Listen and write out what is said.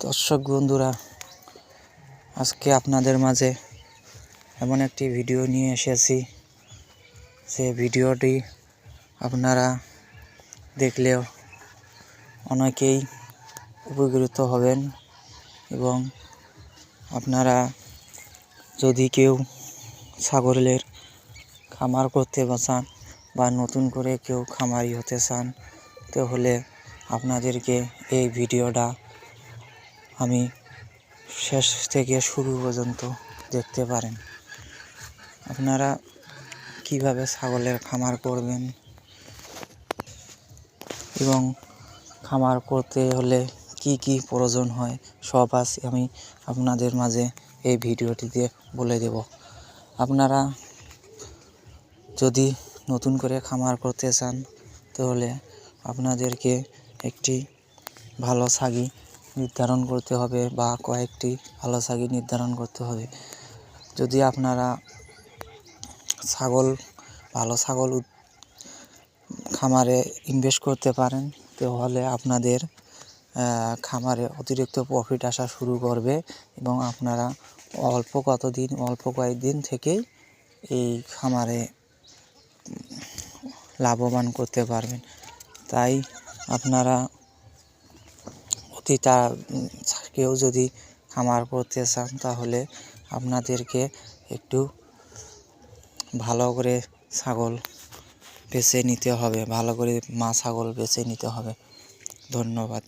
দর্শক বন্ধুরা, আজকে আপনাদের মাঝে এমন একটি ভিডিও নিয়ে এসেছি সে ভিডিওটি আপনারা দেখলেও অনেকেই উপকৃত হবেন এবং আপনারা যদি কেউ ছাগলের খামার করতে চান বা নতুন করে কেউ খামারি হতে চান, তাহলে আপনাদেরকে এই ভিডিওটা আমি শেষ থেকে শুরু পর্যন্ত দেখতে পারেন। আপনারা কীভাবে ছাগলের খামার করবেন এবং খামার করতে হলে কি কি প্রয়োজন হয়, সব আজ আমি আপনাদের মাঝে এই ভিডিওটিতে বলে দেব। আপনারা যদি নতুন করে খামার করতে চান, তাহলে আপনাদেরকে একটি ভালো ছাগি নির্ধারণ করতে হবে বা কয়েকটি ভালো ছাগি নির্ধারণ করতে হবে। যদি আপনারা ছাগল, ভালো ছাগল খামারে ইনভেস্ট করতে পারেন, তাহলে আপনাদের খামারে অতিরিক্ত প্রফিট আসা শুরু করবে এবং আপনারা অল্প কতদিন, অল্প কয়েকদিন থেকেই এই খামারে লাভবান করতে পারবেন। তাই আপনারা তা কেউ যদি খামার করতে চান তাহলে আপনাদেরকে একটু ভালো করে ছাগল বেছে নিতে হবে, ভালো করে মা ছাগল বেছে নিতে হবে। ধন্যবাদ।